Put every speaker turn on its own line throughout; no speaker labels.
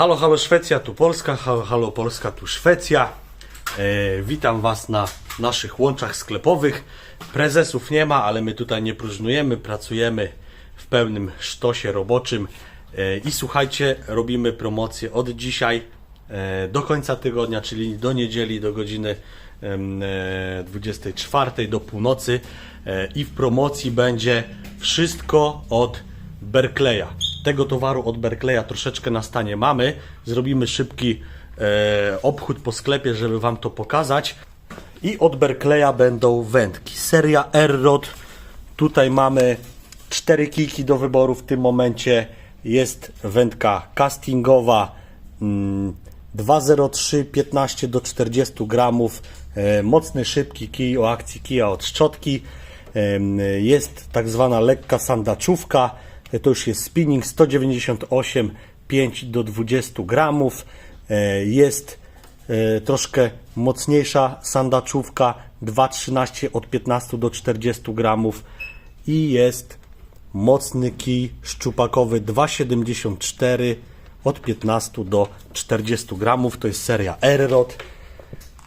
Halo, halo Szwecja, tu Polska, halo, halo Polska, tu Szwecja. E, witam Was na naszych łączach sklepowych. Prezesów nie ma, ale my tutaj nie próżnujemy, pracujemy w pełnym sztosie roboczym. E, I słuchajcie, robimy promocję od dzisiaj e, do końca tygodnia, czyli do niedzieli, do godziny em, e, 24 do północy. E, I w promocji będzie wszystko od Berkleya. Tego towaru od Berkleya troszeczkę na stanie mamy. Zrobimy szybki e, obchód po sklepie, żeby Wam to pokazać. I od Berkleya będą wędki. Seria R-Rod. Tutaj mamy cztery kijki do wyboru w tym momencie. Jest wędka castingowa mm, 203 15 do 40 gramów. E, mocny, szybki kij o akcji kija od szczotki. Em, Jest tak zwana lekka sandaczówka. To już jest spinning 198 5 do 20 gramów. E, Jest e, troszkę mocniejsza sandaczówka 2,13 od 15 do 40 gramów i jest mocny kij szczupakowy 2,74 od 15 do 40 gramów. To jest seria R-Rod.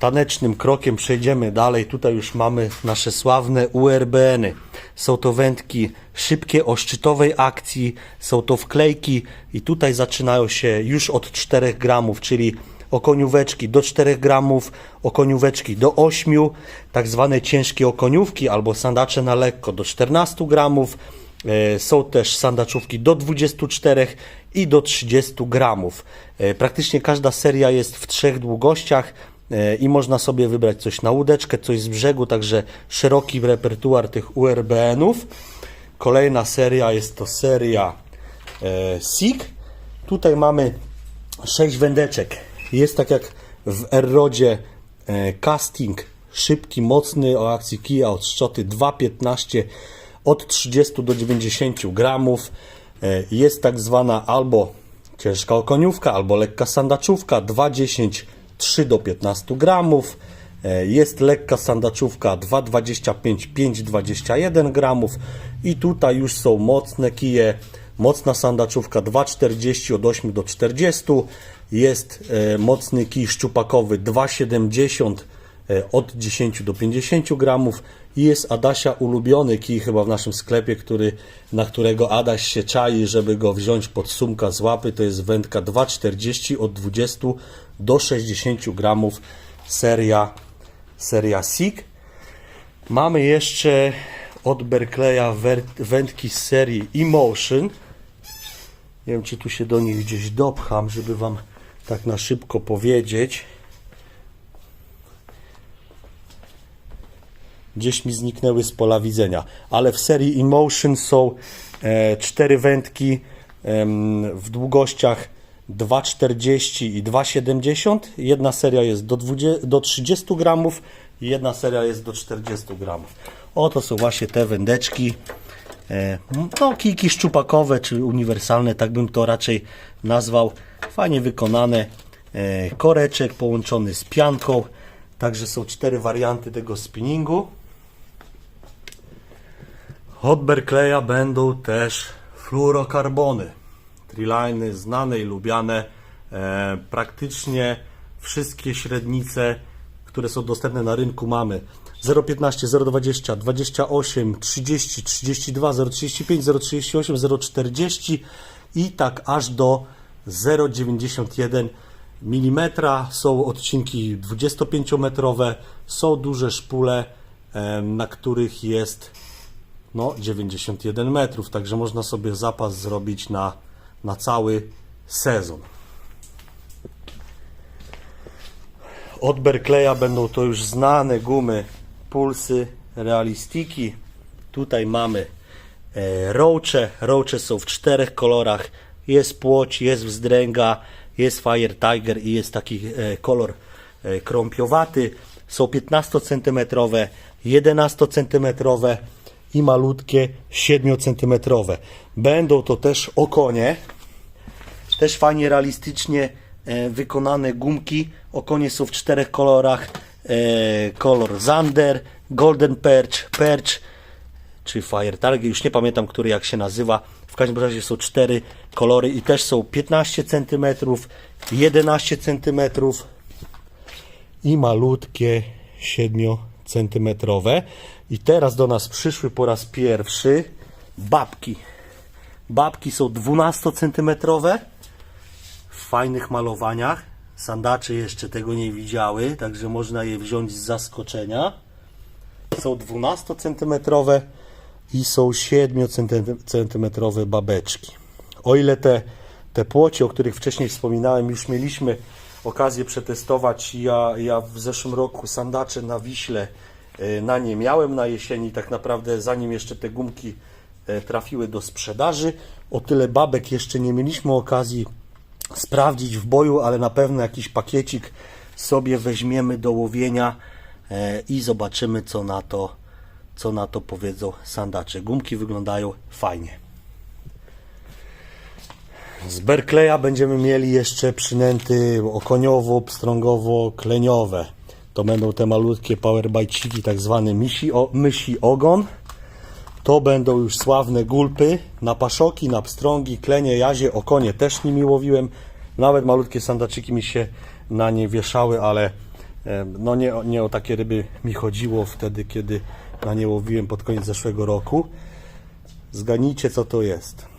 Tanecznym krokiem przejdziemy dalej. Tutaj już mamy nasze sławne URBN-y. Są to wędki szybkie o szczytowej akcji, są to wklejki i tutaj zaczynają się już od 4 gramów, czyli okonióweczki do 4 gramów, okonióweczki do 8, tak zwane ciężkie okoniówki albo sandacze na lekko do 14 gramów. E, Są też sandaczówki do 24 i do 30 gramów. E, Praktycznie każda seria jest w trzech długościach i można sobie wybrać coś na łódeczkę, coś z brzegu, także szeroki repertuar tych URBN-ów. Kolejna seria jest to seria e, SIG. Tutaj mamy 6 wędeczek. Jest tak jak w R-Rodzie e, casting szybki, mocny o akcji kija od szczoty 2,15 od 30 do 90 gramów. E, Jest tak zwana albo ciężka okoniówka, albo lekka sandaczówka 2,10 3 do 15 gramów. E, Jest lekka sandaczówka 2,25 5,21 gramów i tutaj już są mocne kije. Mocna sandaczówka 2,40 od 8 do 40. Jest e, mocny kij szczupakowy 2,70 e, od 10 do 50 gramów i jest Adasia ulubiony kij chyba w naszym sklepie, który, na którego Adaś się czai, żeby go wziąć pod sumka z łapy. To jest wędka 2,40 od 20 do 60 gramów seria, seria SIG. Mamy jeszcze od Berkleya wer- wędki z serii Emotion. Nie wiem, czy tu się do nich gdzieś dopcham, żeby Wam tak na szybko powiedzieć. Gdzieś mi zniknęły z pola widzenia. Ale w serii Emotion są e, cztery wędki em, w długościach 2,40 i 2,70. Jedna seria jest do, 20, do 30 gramów jedna seria jest do 40 gramów. Oto są właśnie te wędeczki. E, No, kijki szczupakowe czy uniwersalne, tak bym to raczej nazwał. Fajnie wykonane. E, Koreczek połączony z pianką. Także są cztery warianty tego spinningu. Od Berkleya będą też fluorokarbony. Triliny znane i lubiane. E, praktycznie wszystkie średnice, które są dostępne na rynku mamy. 0,15, 0,20, 28, 30, 32, 0,35, 0,38, 0,40 i tak aż do 0,91 mm. Są odcinki 25-metrowe, są duże szpule, em, na których jest no, 91 metrów, także można sobie zapas zrobić na, na cały sezon. Od Berkleya będą to już znane gumy Pulsy Realistiki. Tutaj mamy e, roache. Są w czterech kolorach. Jest płoć, jest wzdręga, jest Fire Tiger i jest taki e, kolor e, krąpiowaty. Są 15 cm, 11 cm i malutkie 7 cm. Będą to też okonie. Też fajnie realistycznie e, wykonane gumki. Okonie są w czterech kolorach. E, kolor Zander, Golden Perch, Perch czy Fire Target. Już nie pamiętam, który jak się nazywa. W każdym razie są cztery kolory i też są 15 cm, 11 cm i malutkie 7 cm. I teraz do nas przyszły po raz pierwszy babki. Babki są 12 cm w fajnych malowaniach. Sandacze jeszcze tego nie widziały, także można je wziąć z zaskoczenia. Są 12 cm i są 7 cm babeczki. O ile te, te płocie, o których wcześniej wspominałem, już mieliśmy okazję przetestować. Ja, ja w zeszłym roku sandacze na Wiśle e, na nie miałem na jesieni, tak naprawdę zanim jeszcze te gumki e, trafiły do sprzedaży. O tyle babek jeszcze nie mieliśmy okazji sprawdzić w boju, ale na pewno jakiś pakiecik sobie weźmiemy do łowienia e, i zobaczymy co na to, co na to powiedzą sandacze. Gumki wyglądają fajnie. Z Berkleya będziemy mieli jeszcze przynęty okoniowo, pstrągowo, kleniowe. To będą te malutkie powerbajciki, tak zwany misi, o, mysi ogon. To będą już sławne gulpy na paszoki, na pstrągi, klenie, jazie, okonie też nimi łowiłem. Nawet malutkie sandaczyki mi się na nie wieszały, ale no nie, nie o takie ryby mi chodziło wtedy, kiedy na nie łowiłem pod koniec zeszłego roku. Zganijcie co to jest.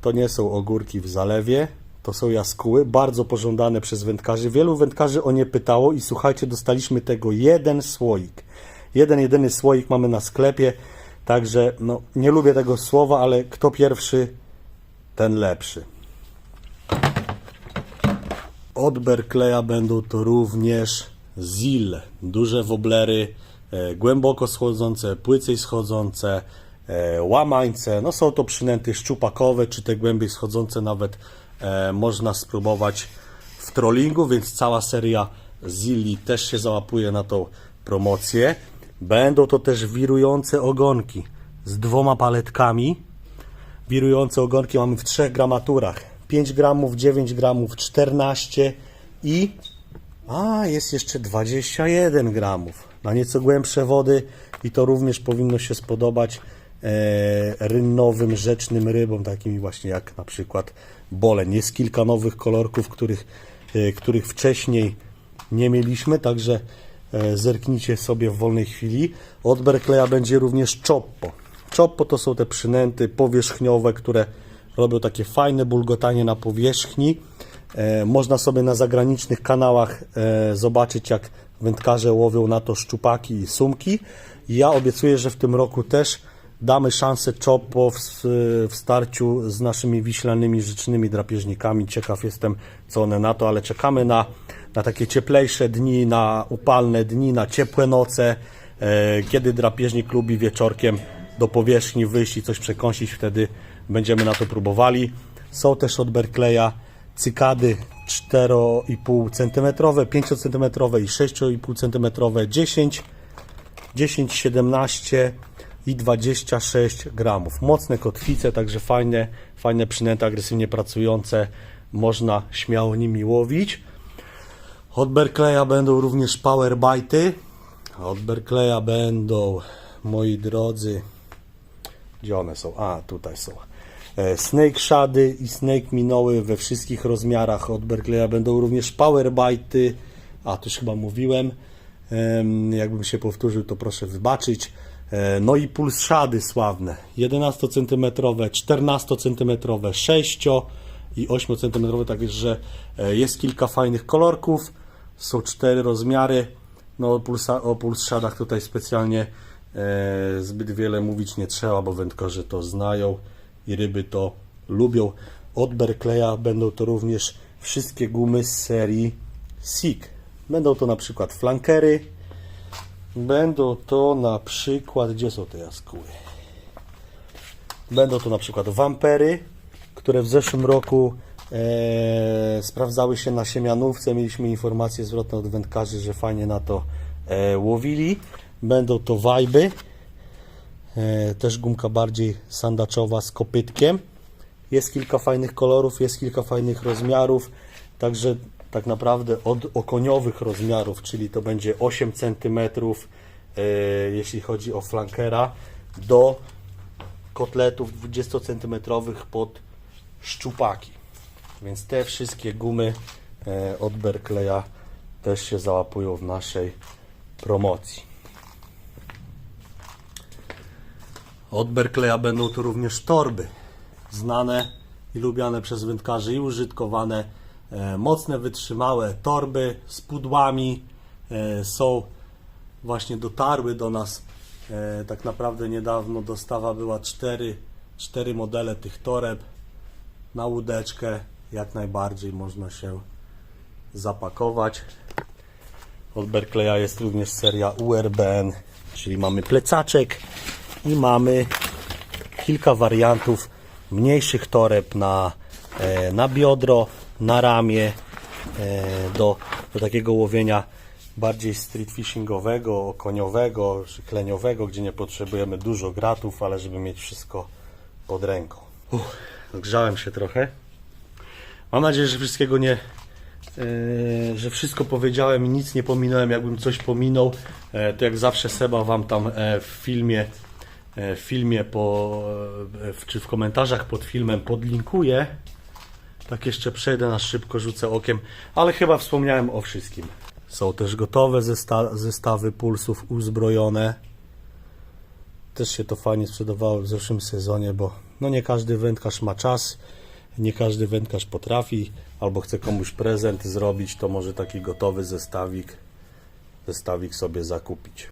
To nie są ogórki w zalewie, to są jaskóły, bardzo pożądane przez wędkarzy. Wielu wędkarzy o nie pytało i słuchajcie, dostaliśmy tego jeden słoik. Jeden, jedyny słoik mamy na sklepie, także no, nie lubię tego słowa, ale kto pierwszy, ten lepszy. Od Berkleya będą to również zil, duże woblery, e, głęboko schodzące, płycej schodzące, łamańce. No są to przynęty szczupakowe, czy te głębiej schodzące nawet e, można spróbować w trollingu, więc cała seria zili też się załapuje na tą promocję. Będą to też wirujące ogonki z dwoma paletkami. Wirujące ogonki mamy w trzech gramaturach. 5 gramów, 9 gramów, 14 i a, jest jeszcze 21 gramów. Na nieco głębsze wody i to również powinno się spodobać e, rynnowym, rzecznym rybom, takim właśnie jak na przykład boleń. Jest kilka nowych kolorków, których, e, których wcześniej nie mieliśmy, także e, zerknijcie sobie w wolnej chwili. Od Berkleya będzie również Choppo. Choppo to są te przynęty powierzchniowe, które robią takie fajne bulgotanie na powierzchni. E, Można sobie na zagranicznych kanałach e, zobaczyć, jak wędkarze łowią na to szczupaki i sumki. Ja obiecuję, że w tym roku też damy szansę Chopo w, w starciu z naszymi wiślanymi rzecznymi drapieżnikami. Ciekaw jestem, co one na to, ale czekamy na, na takie cieplejsze dni, na upalne dni, na ciepłe noce, e, kiedy drapieżnik lubi wieczorkiem do powierzchni wyjść i coś przekąsić, wtedy będziemy na to próbowali. Są też od Berkleya cykady 4,5 cm, 5 cm i 6,5 cm, 10, 10, 17 i 26 gramów. Mocne kotwice, także fajne, fajne przynęty agresywnie pracujące. Można śmiało nimi łowić. Od Berkleya będą również powerbajty. Od Berkleya będą, moi drodzy, gdzie one są? A, tutaj są. E, Snake Shady i Snake Minoły we wszystkich rozmiarach od Berkleya będą również Powerbite. A, to już chyba mówiłem. Em, Jakbym się powtórzył, to proszę wybaczyć. E, No i Puls Shady sławne. 11 cm, 14 cm, 6 i 8 cm. Także e, jest kilka fajnych kolorków. Są cztery rozmiary. No o, pulsa, o Puls Shadach tutaj specjalnie e, zbyt wiele mówić nie trzeba, bo wędkarze to znają i ryby to lubią. Od Berkleya będą to również wszystkie gumy z serii SIG. Będą to na przykład flankery, będą to na przykład, gdzie są te jaskóły? Będą to na przykład wampery, które w zeszłym roku e, sprawdzały się na siemianówce. Mieliśmy informacje zwrotne od wędkarzy, że fajnie na to e, łowili. Będą to wajby, e, też gumka bardziej sandaczowa z kopytkiem. Jest kilka fajnych kolorów, jest kilka fajnych rozmiarów, także tak naprawdę od okoniowych rozmiarów, czyli to będzie 8 cm, e, jeśli chodzi o flankera, do kotletów 20 cm pod szczupaki. Więc te wszystkie gumy e, od Berkleya też się załapują w naszej promocji. Od Berkleya będą tu również torby. Znane i lubiane przez wędkarzy i użytkowane. E, mocne, wytrzymałe torby z pudłami e, są właśnie dotarły do nas. E, tak naprawdę niedawno dostawa była cztery, cztery modele tych toreb na łódeczkę. Jak najbardziej można się zapakować. Od Berkleya jest również seria URBN, czyli mamy plecaczek i mamy kilka wariantów mniejszych toreb na, na biodro, na ramię, e, do, do takiego łowienia bardziej street fishingowego, koniowego czy kleniowego, gdzie nie potrzebujemy dużo gratów, ale żeby mieć wszystko pod ręką. Uff, grzałem się trochę. Mam nadzieję, że wszystkiego nie, e, że wszystko powiedziałem i nic nie pominąłem. Jakbym coś pominął, e, to jak zawsze Seba Wam tam e, w filmie, e, w filmie po, e, czy w komentarzach pod filmem podlinkuję. Tak jeszcze przejdę na szybko, rzucę okiem, ale chyba wspomniałem o wszystkim. Są też gotowe zesta- zestawy pulsów uzbrojone. Też się to fajnie sprzedawało w zeszłym sezonie, bo no nie każdy wędkarz ma czas, nie każdy wędkarz potrafi, albo chce komuś prezent zrobić, to może taki gotowy zestawik, zestawik sobie zakupić.